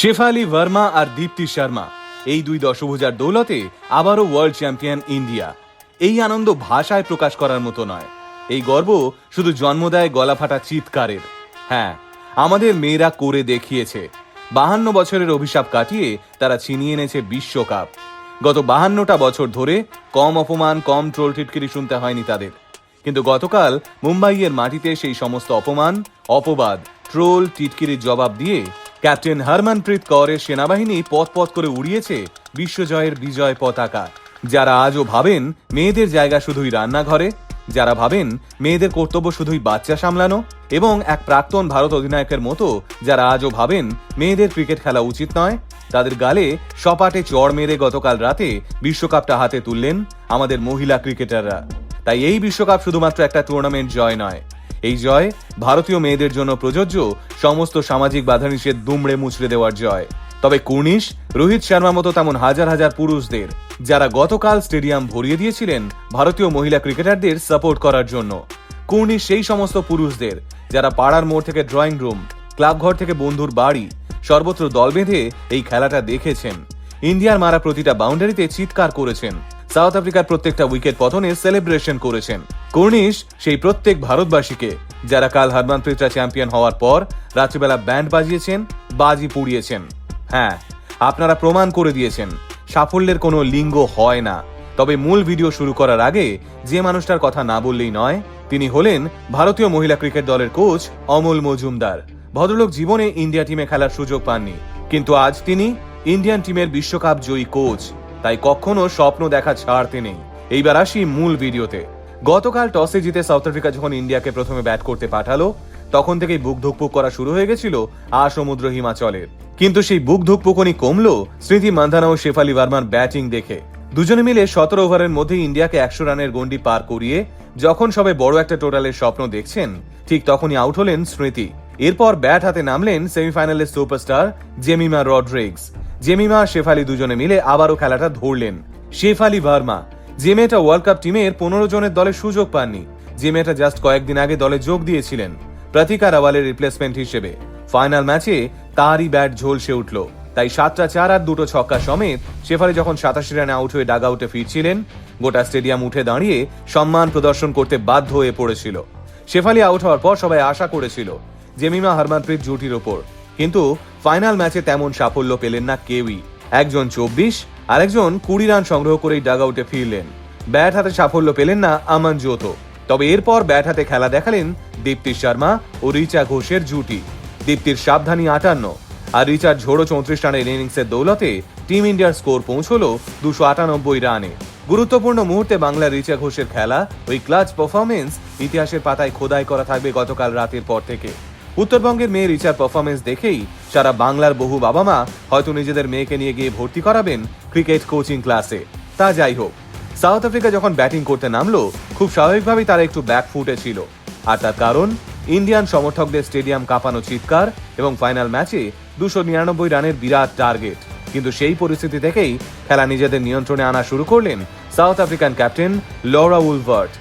শেফালি ভার্মা আর দীপ্তি শর্মা। এই দুই দশভুজার দৌলতে আবারও ওয়ার্ল্ড চ্যাম্পিয়ন ইন্ডিয়া এই আনন্দ ভাষায় প্রকাশ করার মতো নয়। এই গর্ব শুধু জন্ম দেয় গলাফাটা চিৎকারের। হ্যাঁ আমাদের মেয়েরা করে দেখিয়েছে। বাহান্ন বছরের অভিশাপ কাটিয়ে তারা ছিনিয়ে এনেছে বিশ্বকাপ। গত বাহান্নটা বছর ধরে কম অপমান, কম ট্রোল টিটকিরি শুনতে হয়নি তাদের। কিন্তু গতকাল মুম্বাইয়ের মাটিতে সেই সমস্ত অপমান, অপবাদ ট্রোল টিটকিরির জবাব দিয়ে ক্যাপ্টেন হরমনপ্রীত কৌরের সেনাবাহিনী পথ পথ করে উড়িয়েছে বিশ্বজয়ের বিজয় পতাকা। যারা আজও ভাবেন মেয়েদের জায়গা শুধুই রান্নাঘরে, যারা ভাবেন মেয়েদের কর্তব্য শুধুই বাচ্চা সামলানো এবং এক প্রাক্তন ভারত অধিনায়কের মতো যারা আজও ভাবেন মেয়েদের ক্রিকেট খেলা উচিত নয়, তাদের গালে সপাটে চড় মেরে গতকাল রাতে বিশ্বকাপটা হাতে তুললেন আমাদের মহিলা ক্রিকেটাররা। তাই এই বিশ্বকাপ শুধুমাত্র একটা টুর্নামেন্ট জয় নয় এই জয় ভারতীয় মেয়েদের জন্য প্রযোজ্য, সমস্ত সামাজিক বাধা নিষেধ দুমড়ে মুচড়ে দেওয়ার জয়। তবে কুর্নিশ, রোহিত শর্মা মতো তেমন হাজার হাজার পুরুষদের, যারা গতকাল স্টেডিয়াম ভরিয়ে দিয়েছিলেন ভারতীয় মহিলা ক্রিকেটারদের সাপোর্ট করার জন্য। কুর্নিশ সেই সমস্ত পুরুষদের, যারা পাড়ার মোড় থেকে ড্রয়িং রুম ক্লাব ঘর থেকে বন্ধুর বাড়ি, সর্বত্র দল বেঁধে এই খেলাটা দেখেছেন। ইন্ডিয়ার মারা প্রতিটা বাউন্ডারিতে চিৎকার করেছেন। সাউথ আফ্রিকার প্রত্যেকটা উইকেট পতনে সেলিব্রেশন করেছেন। কর্নিশ, সেই প্রত্যেক ভারতবাসীকে, যারা কাল হরমনপ্রীতরা চ্যাম্পিয়ন হওয়ার পর রাত্রিবেলা ব্যান্ড বাজিয়েছেন, বাজি পুড়িয়েছেন। হ্যাঁ আপনারা প্রমাণ করে দিয়েছেন, সাফল্যের কোনো লিঙ্গ হয় না। তবে মূল ভিডিও শুরু করার আগে, যে মানুষটার কথা না বললেই নয়, তিনি হলেন ভারতীয় মহিলা ক্রিকেট দলের কোচ অমল মজুমদার। ভদ্রলোক জীবনে ইন্ডিয়া টিমে খেলার সুযোগ পাননি, কিন্তু আজ তিনি ইন্ডিয়ান টিমের বিশ্বকাপ জয়ী কোচ তাই কখনো স্বপ্ন দেখা ছাড়তে নেই। এইবার আসি মূল ভিডিওতে। গতকাল টসে জিতে সাউথ আফ্রিকা যখন ইন্ডিয়াকে প্রথমে ব্যাট করতে পাঠালো, তখন থেকেই বুক ধুকপুক করা শুরু হয়ে গেছিল আ সমুদ্র হিমাচলের। কিন্তু সেই বুক ধুকপুকনি কমলো স্মৃতি মান্ধানা ও শেফালি ভার্মার ব্যাটিং দেখে। দুজনে মিলে সতেরো ওভারের মধ্যে ইন্ডিয়াকে একশো রানের গন্ডি পার করিয়ে, যখন সবে বড় একটা টোটালের স্বপ্ন দেখছেন, ঠিক তখনই আউট হলেন স্মৃতি। এরপর ব্যাট হাতে নামলেন সেমিফাইনালের সুপারস্টার জেমিমা রড্রিক্স জেমিমা, শেফালি দুজনে মিলে আবারও খেলাটা ধরলেন। শেফালি ভার্মা যে মেয়েটা ওয়ার্ল্ড কাপ টিমের পনেরো জনের দলে সুযোগ পাননি। যে মেয়েটা জাস্ট কয়েকদিন আগে দলে যোগ দিয়েছিলেন, প্রতিকা রাওয়ালের রিপ্লেসমেন্ট হিসেবে। ফাইনাল ম্যাচে তারই ব্যাট ঝলসে উঠল। তাই সাতটা চার আর দুটো ছক্কা সমেত শেফালি যখন সাতাশি রানে আউট হয়ে ডাগ আউটে ফিরছিলেন, গোটা স্টেডিয়াম উঠে দাঁড়িয়ে সম্মান প্রদর্শন করতে বাধ্য হয়ে পড়েছিল। শেফালি আউট হওয়ার পর সবাই আশা করেছিল, জেমিমা, হরমানপ্রীত জুটির ওপর। কিন্তু ফাইনাল ম্যাচে তেমন সাফল্য পেলেন না কেউই। একজন চব্বিশ আর একজন কুড়ি রান সংগ্রহ করেই ডাগ আউটে ফিরলেন। ব্যাট হাতে সাফল্য পেলেন না আমান জোত। তবে এরপর ব্যাট হাতে খেলা দেখালেন দীপ্তি শর্মা ও রিচা ঘোষের জুটি। দীপ্তির সাবধানী আটান্ন, আর রিচার ঝোড়ো চৌত্রিশ রানের ইনিংসের দৌলতে টিম ইন্ডিয়ার স্কোর পৌঁছলো দুশো আটানব্বই রানে। গুরুত্বপূর্ণ মুহূর্তে বাংলার রিচা ঘোষের খেলা, ওই ক্লাচ পারফরমেন্স ইতিহাসের পাতায় খোদাই করা থাকবে গতকাল রাতের পর থেকে। উত্তরবঙ্গের মেয়ে রিচার পারফরমেন্স দেখেই সারা বাংলার বহু বাবা মা হয়তো নিজেদের মেয়েকে নিয়ে গিয়ে ভর্তি করাবেন ক্রিকেট কোচিং ক্লাসে তা যাই হোক সাউথ আফ্রিকা যখন ব্যাটিং করতে নামলো, খুব স্বাভাবিকভাবেই তারা একটু ব্যাক ফুটে ছিল। আর তার কারণ ইন্ডিয়ান সমর্থকদের স্টেডিয়াম কাঁপানো চিৎকার এবং ফাইনাল ম্যাচে দুশো নিরানব্বই রানের বিরাট টার্গেট কিন্তু সেই পরিস্থিতি থেকেই খেলা নিজেদের নিয়ন্ত্রণে আনা শুরু করলেন South African captain Laura Wolvaardt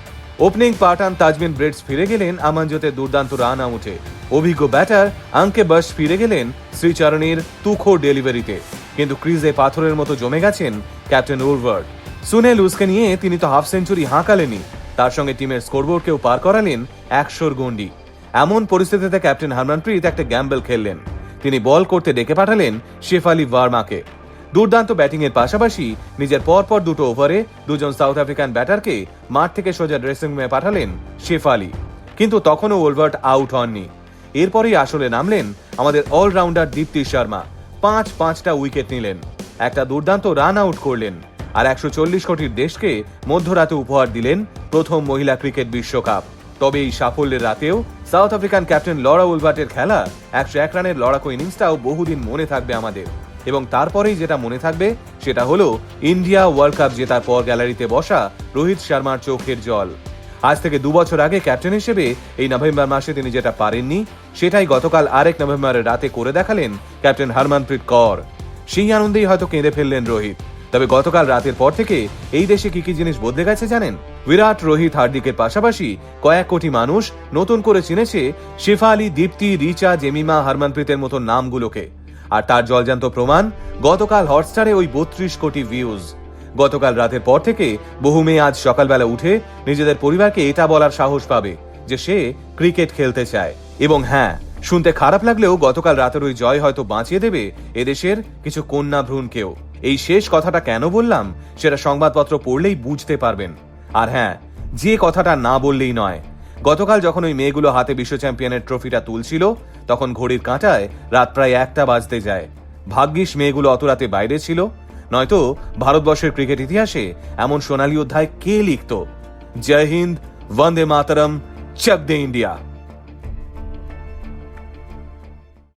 opening পাঠান তাজমিন ব্রেডস ফিরে গেলেন আমানজোতে দুর্দান্ত রান আউটে। অভিজ্ঞ ব্যাটার আঙ্কে বাস ফিরে গেলেন শ্রীচরণের তুখো ডেলিভারিতে। কিন্তু ক্রিজে পাথরের মতো জমে গেছেন ক্যাপ্টেন উলভার্ট। সুনেল উসকে নিয়ে তিনি তো হাফ সেঞ্চুরি হাঁকালেনি তার সঙ্গে টিমের স্কোরবোর্ডকেও পার করালেন একশোর গন্ডি এমন পরিস্থিতিতে ক্যাপ্টেন হরমনপ্রীত একটা গ্যাম্বল খেললেন। তিনি বল করতে ডেকে পাঠালেন শেফালি ভার্মাকে। দুর্দান্ত ব্যাটিং এর পাশাপাশি নিজের পরপর দুটো ওভারে দুজন সাউথ আফ্রিকান ব্যাটারকে মাঠ থেকে সোজা ড্রেসিং রুমে পাঠালেন শেফালি কিন্তু তখনও ওলভার্ট আউট হননি। এরপরেই আসলে নামলেন আমাদের অলরাউন্ডার দীপ্তি শর্মা। পাঁচ পাঁচটা উইকেট নিলেন। একটা দুর্দান্ত রান আউট করলেন আর একশো চল্লিশ কোটির দেশকে মধ্যরাতে উপহার দিলেন প্রথম মহিলা ক্রিকেট বিশ্বকাপ। তবে এই সাফল্যের রাতেও সাউথ আফ্রিকান ক্যাপ্টেন লরা উলবার্টের খেলা একশো এক রানের লড়াকু ইনিংসটাও বহুদিন মনে থাকবে আমাদের। এবং তারপরেই যেটা মনে থাকবে সেটা হলো ইন্ডিয়া ওয়ার্ল্ড কাপ জেতার পর গ্যালারিতে বসা রোহিত শর্মার চোখের জল। আজ থেকে দু বছর আগে ক্যাপ্টেন হিসেবে এই নভেম্বর মাসে তিনি যেটা পারেননি, সেটাই গতকাল আরেক নভেম্বরের রাতে করে দেখালেন ক্যাপ্টেন হরমনপ্রীত কর। সেই আনন্দেই হয়তো কেঁদে ফেললেন রোহিত। তবে গতকাল রাতের পর থেকে এই দেশে কি কি জিনিস বদলে গেছে জানেন? বিরাট, রোহিত হার্দিকের পাশাপাশি কয়েক কোটি মানুষ নতুন করে চিনেছে শেফালি, দীপ্তি, রিচা, জেমিমা, হরমনপ্রীতের মতো নামগুলোকে। আর তার জলজান্ত প্রমাণ, গতকাল হটস্টারে ওই বত্রিশ কোটি ভিউজ গতকাল রাতের পর থেকে বহু মেয়ে আজ সকালবেলা উঠে নিজেদের পরিবারকে এটা বলার সাহস পাবে যে সে ক্রিকেট খেলতে চায়। এবং হ্যাঁ শুনতে খারাপ লাগলেও গতকাল রাতের ওই জয় হয়তো বাঁচিয়ে দেবে এদেশের কিছু কন্যা ভ্রূণকেও। এই শেষ কথাটা কেন বললাম, সেটা সংবাদপত্র পড়লেই বুঝতে পারবেন। আর হ্যাঁ যে কথাটা না বললেই নয় গতকাল যখন ওই মেয়েগুলো হাতে বিশ্ব চ্যাম্পিয়নের ট্রফিটা তুলছিল, তখন ঘড়ির কাঁটায় রাত প্রায় একটা বাজতে যায়। ভাগ্যিস মেয়েগুলো অত রাতে বাইরে ছিল। নয়তো ভারতবর্ষের ক্রিকেট ইতিহাসে এমন সোনালী অধ্যায় কে লিখত? জয় হিন্দ, বন্দে মাতারম চক দে ইন্ডিয়া।